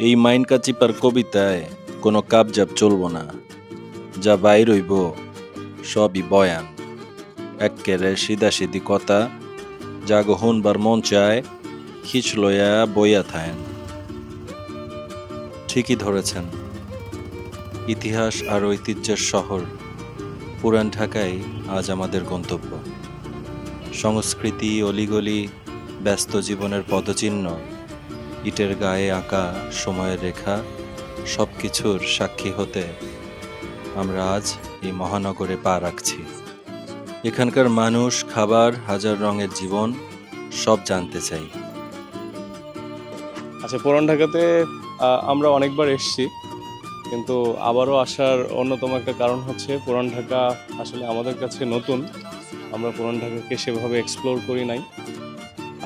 এই মাইনকা চিপার কবিতায় কোনো কাবজাব চলব না। যা বাইর হইব, সবই বয়ান। এক্কেরে সিধা সিধি কথা, যা গহনবার মন চায়, খিচ লইয়া বইয়া থায়েন। ঠিকই ধরেছেন। ইতিহাস আর ঐতিহ্যের শহর পুরান ঢাকাই আজ আমাদের গন্তব্য। সংস্কৃতি, অলিগলি, ব্যস্ত জীবনের পদচিহ্ন ইটের গায়ে আঁকা সময়ের রেখা সব কিছুর সাক্ষী হতে আমরা আজ এই মহানগরে পা রাখছি। এখানকার মানুষ, খাবার, হাজার রঙের জীবন, সব জানতে চাই। আচ্ছা পুরান ঢাকাতে আমরা অনেকবার এসেছি, কিন্তু আবারও আসার অন্যতম একটা কারণ হচ্ছে পুরান ঢাকা আসলে আমাদের কাছে নতুন। আমরা পুরান ঢাকাকে সেভাবে এক্সপ্লোর করি নাই।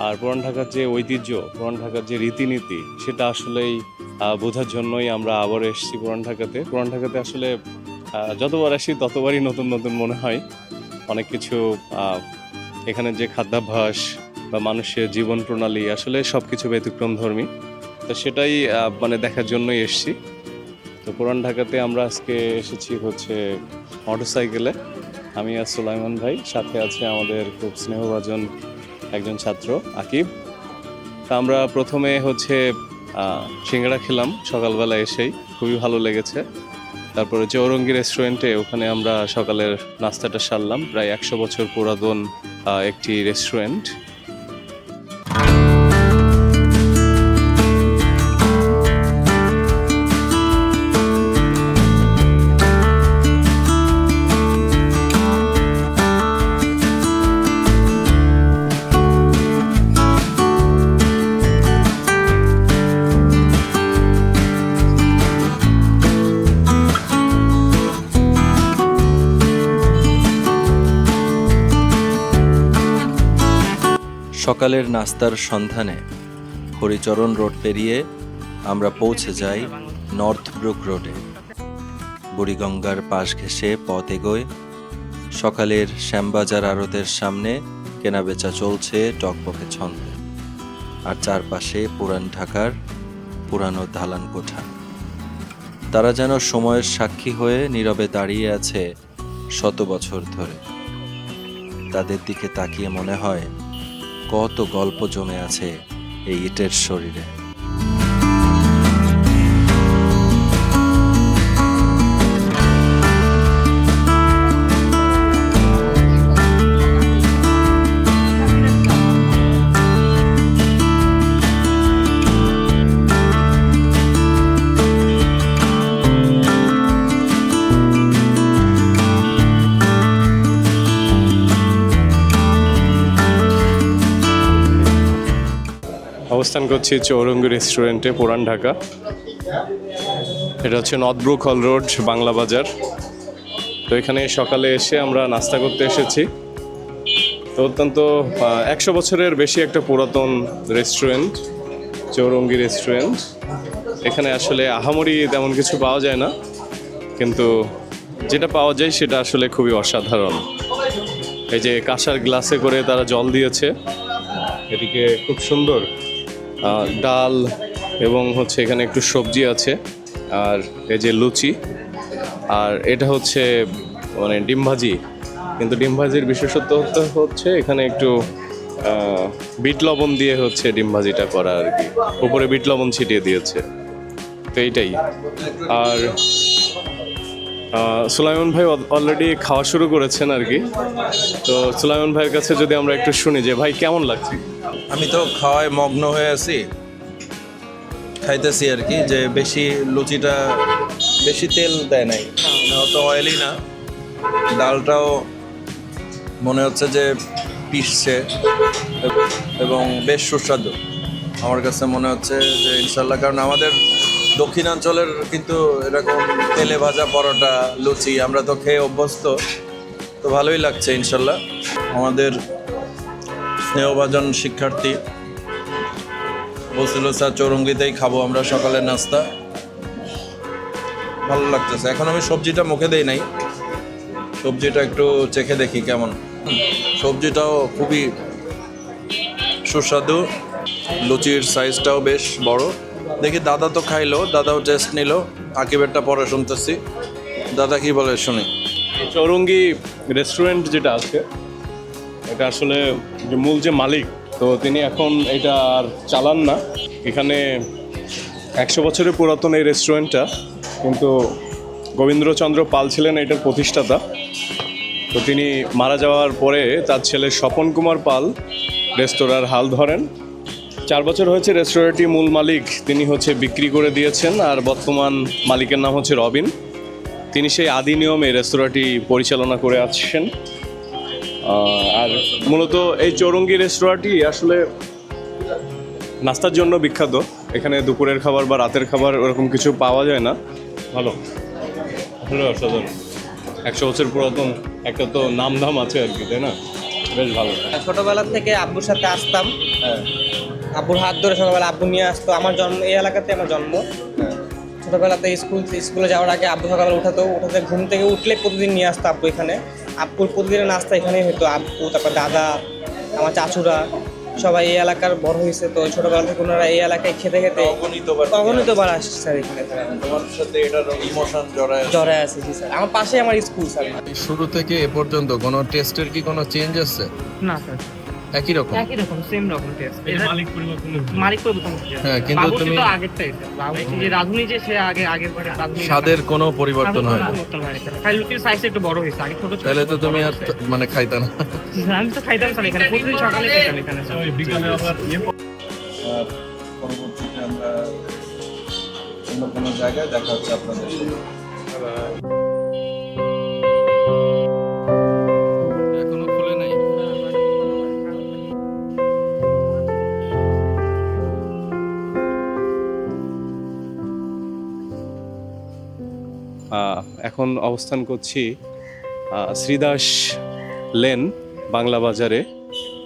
আর পুরান ঢাকার যে ঐতিহ্য পুরান ঢাকার যে রীতিনীতি, সেটা আসলেই বোঝার জন্যই আমরা আবার এসেছি পুরান ঢাকাতে। পুরান ঢাকাতে আসলে যতবার আসি ততবারই নতুন নতুন মনে হয়। অনেক কিছু এখানে যে খাদ্যাভ্যাস বা মানুষের জীবন প্রণালী, আসলে সব কিছু ব্যতিক্রম ধর্মী। তো সেটাই মানে দেখার জন্যই এসেছি। তো পুরান ঢাকাতে আমরা আজকে এসেছি হচ্ছে মোটরসাইকেলে। আমি আর সুলাইমান ভাই, সাথে আছে আমাদের খুব স্নেহভাজন একজন ছাত্র, আকিব। তা আমরা প্রথমে হচ্ছে সিঙ্গাড়া খেলাম সকালবেলা এসেই, খুবই ভালো লেগেছে। তারপরে চৌরঙ্গি রেস্টুরেন্টে ওখানে আমরা সকালের নাস্তাটা সারলাম। প্রায় একশো বছর পুরাতন একটি রেস্টুরেন্ট। সকালের নাস্তার সন্ধানে হরিচরণ রোড পেরিয়ে আমরা পৌঁছে যাই নর্থ ব্রুক রোডে। বুড়িগঙ্গার পাশ ঘেঁষে পথ এগোয়। সকালের শ্যামবাজার আড়তের সামনে কেনাবেচা চলছে টকবকে ছন্দে। আর চারপাশে পুরান ঢাকার পুরানো দালান কোঠা। তারা যেন সময়ের সাক্ষী হয়ে নীরবে দাঁড়িয়ে আছে শত বছর ধরে। তাদের দিকে তাকিয়ে মনে হয় কত গল্প জমে আছে এই ইটের শরীরে। অবস্থান করছি চৌরঙ্গি রেস্টুরেন্টে পুরান ঢাকা। এটা হচ্ছে North Brook Hall Road, Bangla Bazar. তো এখানে সকালে এসে আমরা নাস্তা করতে এসেছি। তো অত্যন্ত একশো বছরের বেশি একটা পুরাতন রেস্টুরেন্ট চৌরঙ্গি রেস্টুরেন্ট এখানে আসলে আহামরি তেমন কিছু পাওয়া যায় না, কিন্তু যেটা পাওয়া যায় সেটা আসলে খুবই অসাধারণ। এই যে কাঁসার গ্লাসে করে তারা জল দিয়েছে, এদিকে খুব সুন্দর ডাল এবং হচ্ছে এখানে একটু সবজি আছে, আর এই যে লুচি, আর এটা হচ্ছে মানে ডিম ভাজি। কিন্তু ডিম ভাজির বিশেষত্ব হচ্ছে এখানে একটু বিট লবণ দিয়ে হচ্ছে ডিম ভাজিটা করা আর কি। উপরে বিট লবণ ছিটিয়ে দিয়েছে। তো এইটাই। আর সুলাইমান ভাই অলরেডি খাওয়া শুরু করেছেন আর কি। তো সুলাইমান ভাইয়ের কাছে যদি আমরা একটু শুনি যে, ভাই, কেমন লাগছে? আমি তো খাওয়ায় মগ্ন হয়ে আছি। খাইতেছি আর কি, যে বেশি লুচিটা বেশি তেল দেয় নাই। অত অয়েলি না। ডালটাও মনে হচ্ছে যে পিসছে এবং বেশ সুস্বাদু। আমার কাছে মনে হচ্ছে যে ইনশাল্লাহ, কারণ আমাদের দক্ষিণাঞ্চলের কিন্তু এরকম তেলে ভাজা পরোটা, লুচি, আমরা তো খেয়ে অভ্যস্ত। তো ভালোই লাগছে, ইনশাল্লাহ। আমাদের স্নেহভাজন শিক্ষার্থী বলছিল, স্যার, চৌরঙ্গিতেই খাব, আমরা সকালের নাস্তা। ভালো লাগতেছে। এখন আমি সবজিটা মুখে দেই নাই। সবজিটা একটু চেখে দেখি কেমন। সবজিটাও খুবই সুস্বাদু। লুচির সাইজটাও বেশ বড়। দেখি দাদা তো খাইলো, দাদাও টেস্ট নিল। আকিবেরটা পরে শুনতেছি। দাদা কি বলে শুনি। চৌরঙ্গি রেস্টুরেন্ট যেটা আছে, এটা আসলে যে মূল যে মালিক, তো তিনি এখন এটা আর চালান না। এখানে একশো বছরের পুরাতন এই রেস্টুরেন্টটা কিন্তু গোবিন্দ্রচন্দ্র পাল ছিলেন এটার প্রতিষ্ঠাতা। তো তিনি মারা যাওয়ার পরে তার ছেলে স্বপন কুমার পাল রেস্তোরাঁর হাল ধরেন। চার বছর হয়েছে রেস্তোরাঁটি মূল মালিক তিনি হচ্ছে বিক্রি করে দিয়েছেন আর বর্তমান মালিকের নাম হচ্ছে রবিন। তিনি সেই আদি নিয়মে রেস্তোরাঁটি পরিচালনা করে আসছেন। আর মূলত এই চৌরঙ্গি রেস্তোরাঁটি আসলে নাস্তার জন্য বিখ্যাত। এখানে দুপুরের খাবার বা রাতের খাবার ওরকম কিছু পাওয়া যায় না। ভালো। ভালো অসাধারণ। একশো বছর পুরাতন একটা তো নাম ধাম আছে আর কি তাই না? বেশ ভালো। ছোটবেলা থেকে আব্বুর সাথে আসতাম। হ্যাঁ। আব্বুর হাত ধরে ছোটবেলা আব্বু নিয়ে আসতো। আমার জন্ম এই এলাকাতে আমার জন্ম। ছোটবেলাতে স্কুল স্কুলে যাওয়ার আগে আব্বু সকালে উঠাতো। উঠাতে ঘুম থেকে উঠলে প্রতিদিন নিয়ে আসতো আব্বু এখানে। আব্বুর প্রতিদিনের নাস্তা এখানেই হতো। আব্বু তারপর দাদা আমার চাচুরা সবাই এই এলাকার বড় হয়েছে। তো ছোটবেলা থেকে ওনারা এই এলাকায় খেতে খেতে অগণিতবার অগণিতবার আসছে। স্যার এখানে। তোমার সাথে এটার ইমোশন জড়ায় আছে। জি স্যার। আমার পাশে আমার স্কুল স্যার। শুরু থেকে এ পর্যন্ত কোনো টেস্টের কি কোনো চেঞ্জ আসছে না স্যার একই রকম? একই রকম সেম রকম টেস্ট মালিক পরিবর্তন মালিক পরিবর্তন হ্যাঁ, কিন্তু তুমি- তো আগেরটাই স্যার। যে রাধুনি যে সে আগে আগের রাধুনি স্বাদের কোনো পরিবর্তন হয় না। খালি লুচির সাইজ একটু বড় হয়েছে আগে ছোট ছিল। তাহলে তো তুমি আর মানে খাইতা না। আমি তো খাইতাম স্যার এখানে। প্রতিদিন সকালে খেতাম এখানে স্যার। পরবর্তীতে আমরা অন্য কোনো জায়গায় দেখা হচ্ছে আপনাদের সাথে। এখন অবস্থান করছি শ্রীদাস লেন, বাংলা বাজারে।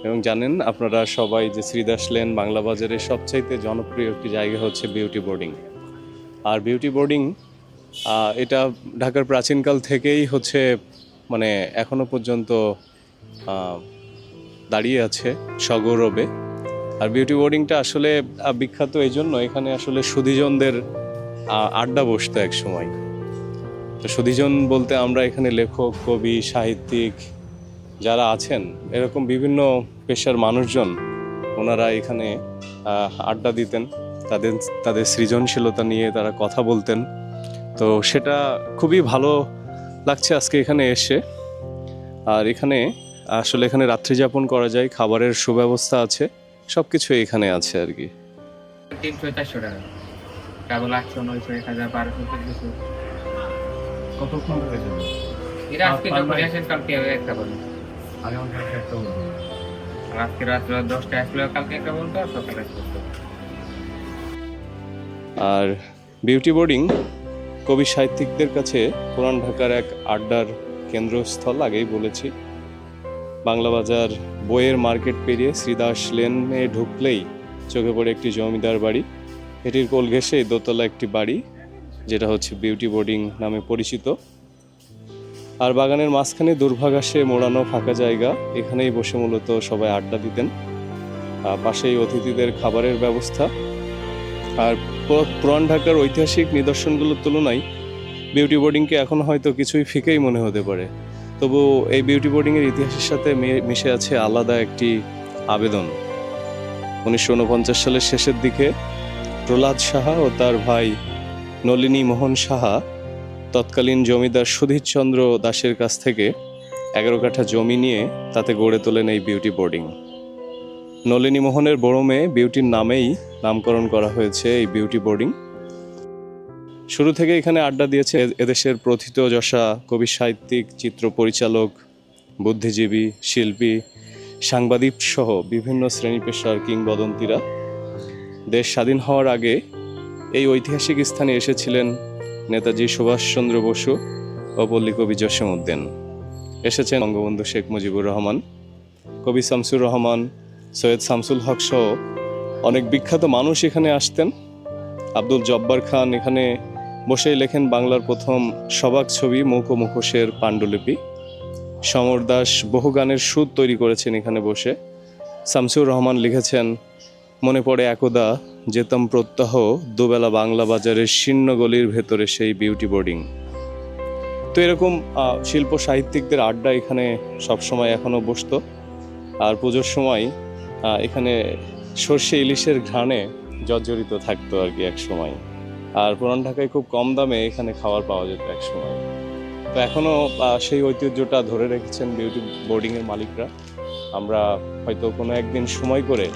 এবং জানেন, আপনারা সবাই যে শ্রীদাস লেন বাংলা বাজারে সবচাইতে জনপ্রিয় একটি জায়গা হচ্ছে বিউটি বোর্ডিং। আর বিউটি বোর্ডিং এটা ঢাকার প্রাচীনকাল থেকেই হচ্ছে মানে এখনও পর্যন্ত দাঁড়িয়ে আছে সগৌরবে। আর বিউটি বোর্ডিংটা আসলে বিখ্যাত এই জন্য এখানে আসলে সুধীজনদের আড্ডা বসতো এক সময় তো সুধীজন বলতে আমরা এখানে লেখক, কবি, সাহিত্যিক যারা আছেন, এরকম বিভিন্ন পেশার মানুষজন ওনারা এখানে আড্ডা দিতেন। তাদের তাদের সৃজনশীলতা নিয়ে তারা কথা বলতেন। তো সেটা খুবই ভালো লাগছে আজকে এখানে এসে। আর এখানে, আসলে এখানে রাত্রি যাপন করা যায়, খাবারের সুব্যবস্থা আছে সব কিছু এখানে আছে আর কি। তিনশো, চারশো টাকা। কতক্ষণ ধরে যাবে? এটা আজকে যখন আসেন কালকে একটা বলুন। আর আজকে রাত্রে দশটা আসলে কালকে একটা বলতো আর সকালে আর বিউটি বোর্ডিং কবি সাহিত্যিকদের কাছে পুরান ঢাকার এক আড্ডার কেন্দ্রস্থল আগেই বলেছি। বাংলা বাজার বইয়ের মার্কেট পেরিয়ে শ্রীদাস লেনে ঢুকলেই চোখে পড়ে একটি জমিদার বাড়ি। এটির কোল ঘেঁষে দোতলা একটি বাড়ি। যেটা হচ্ছে বিউটি বোর্ডিং নামে পরিচিত। আর বাগানের মাঝখানে দুর্ভাগাসে মোড়ানো ফাঁকা জায়গা, এখানেই বসে মূলত সবাই আড্ডা দিতেন। আর পাশেই অতিথিদের খাবারের ব্যবস্থা। আর পুরা- পুরান ঢাকার ঐতিহাসিক নিদর্শনগুলোর তুলনায় বিউটি বোর্ডিংকে এখন হয়তো কিছুই ফিকেই মনে হতে পারে। তবু এই বিউটি বোর্ডিংয়ের ইতিহাসের সাথে মিশে আছে আলাদা একটি আবেদন। উনিশশো উনপঞ্চাশ সালের শেষের দিকে প্রহ্লাদ সাহা ও তার ভাই নলিনী মোহন সাহা, তৎকালীন জমিদার সুধীরচন্দ্র দাসের কাছ থেকে এগারো কাঠা জমি নিয়ে তাতে গড়ে তোলেন এই বিউটি বোর্ডিং নলিনী মোহনের বড় মেয়ে বিউটির নামেই নামকরণ করা হয়েছে এই বিউটি বোর্ডিং শুরু থেকে এখানে আড্ডা দিয়েছে এদেশের প্রথিত যশা, কবি সাহিত্যিক, চিত্র পরিচালক, বুদ্ধিজীবী, শিল্পী, সাংবাদিক সহ বিভিন্ন শ্রেণি পেশার কিংবদন্তিরা। দেশ স্বাধীন হওয়ার আগে এই ঐতিহাসিক স্থানে এসেছিলেন নেতাজি সুভাষচন্দ্র বসু ও পল্লী কবি জসীমউদ্দিন। এসেছেন বঙ্গবন্ধু শেখ মুজিবুর রহমান, কবি শামসুর রহমান, সৈয়দ শামসুল হক সহ অনেক বিখ্যাত মানুষ এখানে আসতেন। আব্দুল জব্বার খান এখানে বসেই লেখেন বাংলার প্রথম সবাক ছবি মৌক মুখোশের পাণ্ডুলিপি। সমর দাস বহু গানের সুর তৈরি করেছেন এখানে বসে। শামসুর রহমান লিখেছেন মনে পড়ে একদা যেতাম প্রত্যাহ দুবেলা বাংলা বাজারের শীর্ণ গলির ভেতরে সেই বিউটি বোর্ডিং তো এরকম শিল্প সাহিত্যিকদের আড্ডা এখানে সবসময় এখনও বসতো। আর পুজোর সময় এখানে সর্ষে ইলিশের ঘ্রাণে জর্জরিত থাকতো আর কি এক সময় আর পুরান ঢাকায় খুব কম দামে এখানে খাবার পাওয়া যেত এক সময় তো এখনও সেই ঐতিহ্যটা ধরে রেখেছেন বিউটি বোর্ডিংয়ের মালিকরা। আমরা হয়তো কোনো একদিন সময় করে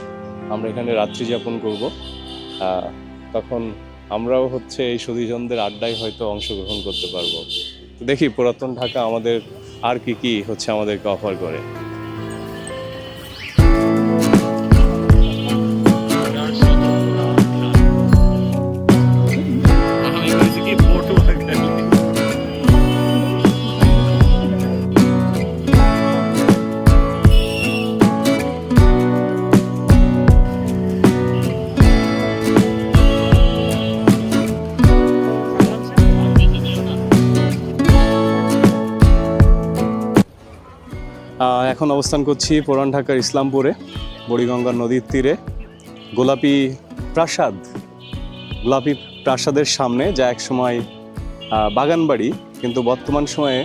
আমরা এখানে রাত্রি যাপন করব। তখন আমরাও হচ্ছে এই সুধীজনদের আড্ডায় হয়তো অংশগ্রহণ করতে পারব। দেখি পুরাতন ঢাকা আমাদের আর কি কি হচ্ছে আমাদেরকে অফার করে। এখন অবস্থান করছি পুরান ঢাকার ইসলামপুরে বুড়িগঙ্গা নদীর তীরে। গোলাপি প্রাসাদ গোলাপি প্রাসাদের সামনে যা এক সময় আহ, বাগানবাড়ি কিন্তু বর্তমান সময়ে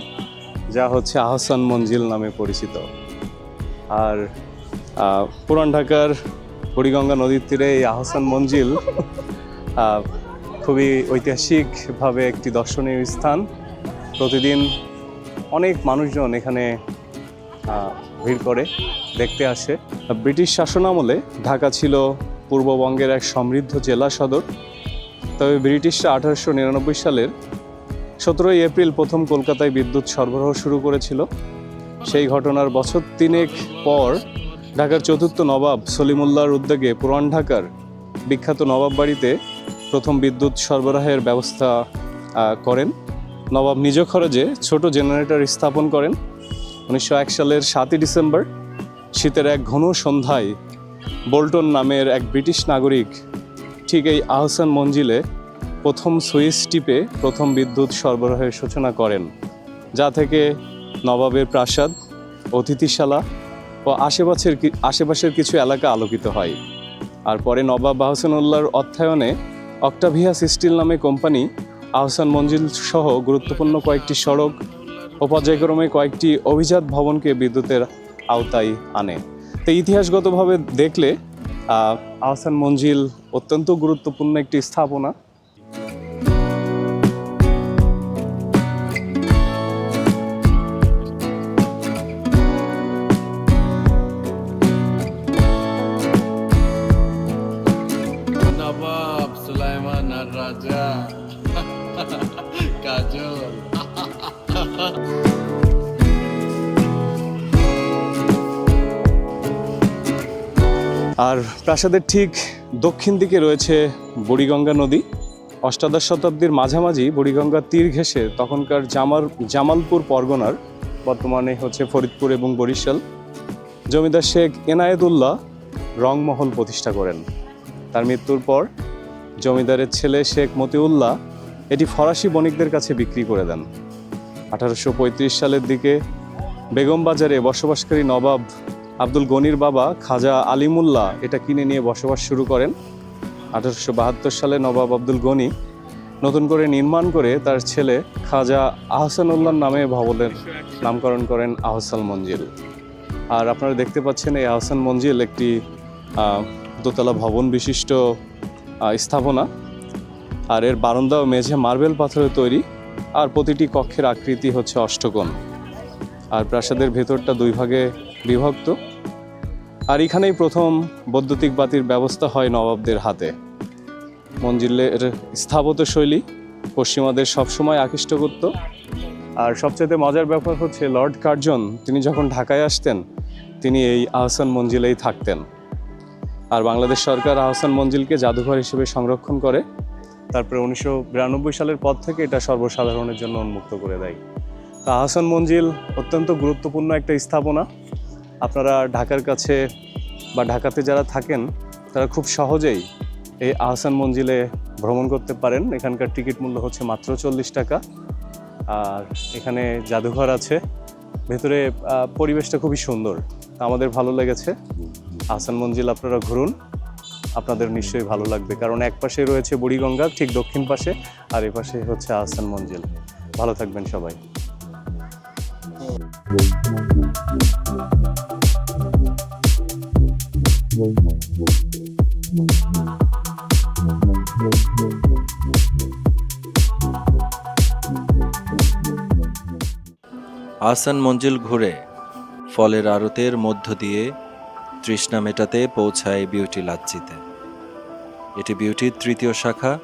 যা হচ্ছে আহসান মঞ্জিল নামে পরিচিত। আর পুরান ঢাকার বুড়িগঙ্গা নদীর তীরে এই আহসান মঞ্জিল খুবই ঐতিহাসিকভাবে একটি দর্শনীয় স্থান। প্রতিদিন অনেক মানুষজন এখানে ভিড় করে, দেখতে আসে। ব্রিটিশ শাসনামলে ঢাকা ছিল পূর্ববঙ্গের এক সমৃদ্ধ জেলা সদর। তবে ব্রিটিশরা আঠারোশো নিরানব্বই সালের সতেরোই এপ্রিল প্রথম কলকাতায় বিদ্যুৎ সরবরাহ শুরু করেছিল। সেই ঘটনার বছর তিনেক পর ঢাকার চতুর্থ নবাব সলিমুল্লাহর উদ্যোগে পুরান ঢাকার বিখ্যাত নবাব বাড়িতে প্রথম বিদ্যুৎ সরবরাহের ব্যবস্থা করেন। নবাব নিজ খরচে ছোট জেনারেটর স্থাপন করেন। উনিশশো এক সালের সাতই ডিসেম্বর, শীতের এক ঘন সন্ধ্যায় বোল্টন নামের এক ব্রিটিশ নাগরিক, ঠিক এই আহসান মঞ্জিলে প্রথম সুইচ টিপে প্রথম বিদ্যুৎ সরবরাহের সূচনা করেন, যা থেকে নবাবের প্রাসাদ, অতিথিশালা ও আশেপাশের আশেপাশের কিছু এলাকা আলোকিত হয়। আর পরে নবাব আহসানুল্লাহর অর্থায়নে অক্টাভিয়াস স্টিল নামে কোম্পানি আহসান মঞ্জিল সহ গুরুত্বপূর্ণ কয়েকটি সড়ক ও পর্যায়ক্রমে কয়েকটি অভিজাত ভবনকে বিদ্যুতের আওতায় আনে। তো ইতিহাসগতভাবে দেখলে আহ, আহসান মঞ্জিল অত্যন্ত গুরুত্বপূর্ণ একটি স্থাপনা। আর প্রাসাদের ঠিক দক্ষিণ দিকে রয়েছে বুড়িগঙ্গা নদী। অষ্টাদশ শতাব্দীর মাঝামাঝি বুড়িগঙ্গার তীর ঘেঁষে তখনকার জামার জামালপুর পরগনার, বর্তমানে হচ্ছে ফরিদপুর এবং বরিশাল। জমিদার শেখ এনায়েতুল্লাহ রংমহল প্রতিষ্ঠা করেন। তার মৃত্যুর পর জমিদারের ছেলে শেখ মতিউল্লাহ এটি ফরাসি বণিকদের কাছে বিক্রি করে দেন। আঠারোশো পঁয়ত্রিশ সালের দিকে বেগম বাজারে বসবাসকারী নবাব আব্দুল গনির বাবা খাজা আলিমুল্লাহ এটা কিনে নিয়ে বসবাস শুরু করেন। আঠারোশো বাহাত্তর সালে নবাব আব্দুল গনি নতুন করে নির্মাণ করে তার ছেলে খাজা আহসানুল্লাহর নামে ভবনের নামকরণ করেন আহসান মঞ্জিল। আর আপনারা দেখতে পাচ্ছেন এই আহসান মঞ্জিল একটি দোতলা ভবন বিশিষ্ট স্থাপনা। আর এর বারান্দা ও মেঝে মার্বেল পাথরে তৈরি। আর প্রতিটি কক্ষের আকৃতি হচ্ছে অষ্টকোণ। আর প্রাসাদের ভেতরটা দুই ভাগে বিভক্ত। আর এখানেই প্রথম বৈদ্যুতিক বাতির ব্যবস্থা হয় নবাবদের হাতে। মঞ্জিলের স্থাপত্য শৈলী পশ্চিমাদের সবসময় আকৃষ্ট করত আর সবচেয়ে মজার ব্যাপার হচ্ছে, লর্ড কার্জন তিনি যখন ঢাকায় আসতেন, তিনি এই আহসান মঞ্জিলেই থাকতেন। আর বাংলাদেশ সরকার আহসান মঞ্জিলকে জাদুঘর হিসেবে সংরক্ষণ করে, তারপরে উনিশশো বিরানব্বই সালের পর থেকে এটা সর্বসাধারণের জন্য উন্মুক্ত করে দেয়। তা আহসান মঞ্জিল অত্যন্ত গুরুত্বপূর্ণ একটা স্থাপনা। আপনারা ঢাকার কাছে বা ঢাকাতে যারা থাকেন, তারা খুব সহজেই এই আহসান মঞ্জিলে ভ্রমণ করতে পারেন। এখানকার টিকিট মূল্য হচ্ছে মাত্র চল্লিশ টাকা। আর এখানে জাদুঘর আছে। ভেতরে পরিবেশটা খুবই সুন্দর। আমাদের ভালো লেগেছে। আহসান মঞ্জিল আপনারা ঘুরুন। আপনাদের নিশ্চয়ই ভালো লাগবে। কারণ এক পাশে রয়েছে বুড়িগঙ্গা, ঠিক দক্ষিণ পাশে, আর এ পাশে হচ্ছে আহসান মঞ্জিল। ভালো থাকবেন সবাই। আহসান মঞ্জিল ঘুরে ফলের আড়তের মধ্য দিয়ে তৃষ্ণা মেটাতে পৌঁছায় বিউটি লাচ্ছিতে। এটি বিউটির তৃতীয় শাখা,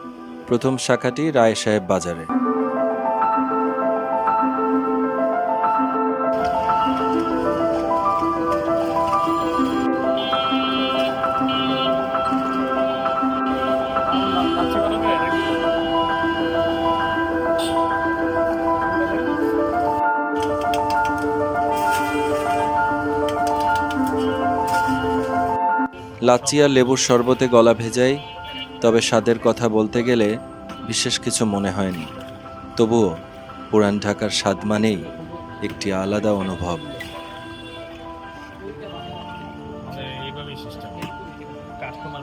প্রথম শাখাটি রায় সাহেব বাজারে। লাচ্ছি আর লেবুর শরবতে গলা ভেজাই তবে স্বাদের কথা বলতে গেলে বিশেষ কিছু মনে হয়নি। তবুও পুরান ঢাকার স্বাদ মানেই একটি আলাদা অনুভব। কাস্টমার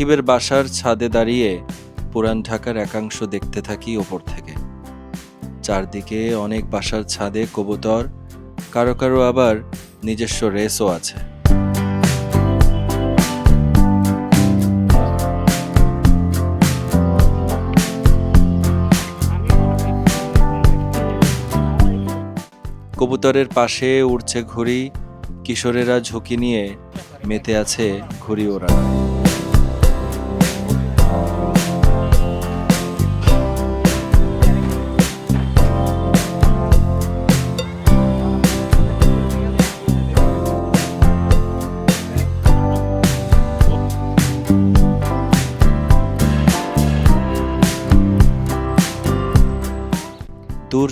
আকিবের বাসার ছাদে দাঁড়িয়ে পুরান ঢাকার একাংশ দেখতে থাকি ওপর থেকে। চারদিকে অনেক বাসার ছাদে কবুতর, কারও কারও আবার নিজস্ব রেসও আছে। কবুতরের পাশে উড়ছে ঘুড়ি, কিশোরেরা ঝুঁকি নিয়ে মেতে আছে ঘুড়ি ওড়ানো।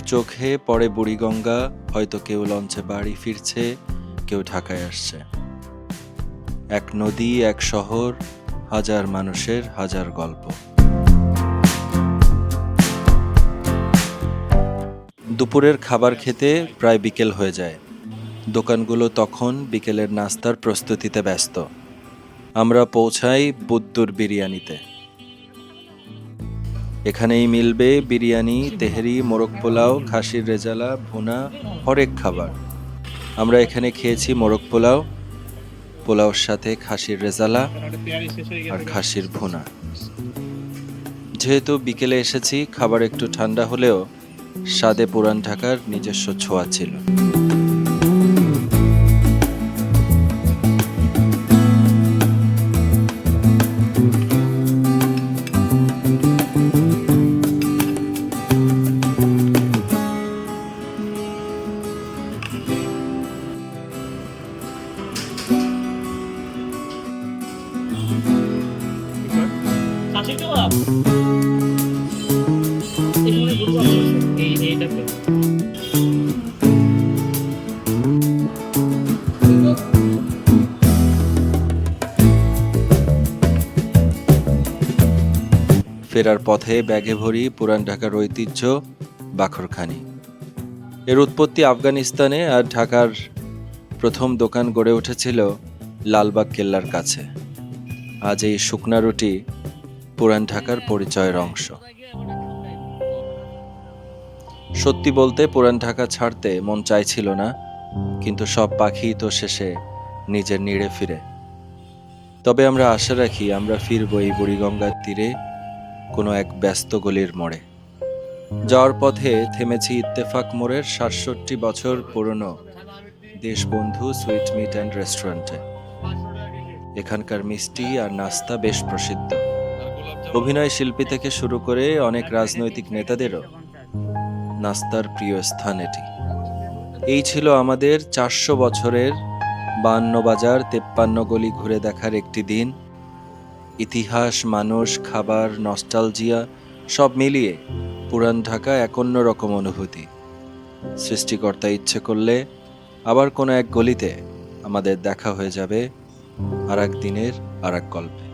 চোখে পড়ে বুড়িগঙ্গা হয়তো কেউ লঞ্চে বাড়ি ফিরছে, কেউ ঢাকায় আসছে। এক নদী, এক শহর, হাজার মানুষের হাজার গল্প। দুপুরের খাবার খেতে প্রায় বিকেল হয়ে যায়। দোকানগুলো তখন বিকেলের নাস্তার প্রস্তুতিতে ব্যস্ত। আমরা পৌঁছাই বুদ্দুর বিরিয়ানিতে। এখানেই মিলবে বিরিয়ানি তেহেরি মোরগ পোলাও খাসির রেজালা ভুনা হরেক খাবার। আমরা এখানে খেয়েছি মোরগ পোলাও পোলাওর সাথে খাসির রেজালা আর খাসির ভুনা। যেহেতু বিকেলে এসেছি খাবার একটু ঠান্ডা হলেও স্বাদে পুরান ঢাকার নিজস্ব ছোঁয়া ছিল। ফেরার পথে ব্যাগে ভরি পুরান ঢাকার ঐতিহ্য বাখরখানি। এর উৎপত্তি আফগানিস্তানে আর ঢাকার প্রথম দোকান গড়ে উঠেছিল লালবাগ কেল্লার কাছে। আজ এই শুকনা রুটি পুরান ঢাকার পরিচয়ের অংশ। সত্যি বলতে পুরান ঢাকা ছাড়তে মন চাইছিল না, কিন্তু সব পাখি তো শেষে নিজের নিড়ে ফিরে। তবে আমরা আশা রাখি আমরা ফিরব এই বুড়িগঙ্গার তীরে কোনো এক ব্যস্ত গলির মোড়ে। যাওয়ার পথে থেমেছি ইত্তেফাক মোড়ের সাতষট্টি বছর পুরনো দেশবন্ধু সুইট মিট অ্যান্ড রেস্টুরেন্টে। এখানকার মিষ্টি আর নাস্তা বেশ প্রসিদ্ধ। অভিনয় শিল্পী থেকে শুরু করে অনেক রাজনৈতিক নেতাদেরও নাস্তার প্রিয় স্থান এটি। এই ছিল আমাদের চারশো বছরের বান্ন বাজার তেপ্পান্ন গলি ঘুরে দেখার একটি দিন। ইতিহাস, মানুষ, খাবার নস্টালজিয়া সব মিলিয়ে পুরান ঢাকা এক অন্য রকম অনুভূতি। সৃষ্টিকর্তা ইচ্ছে করলে আবার কোনো এক গলিতে আমাদের দেখা হয়ে যাবে আর এক দিনের আর এক গল্পে।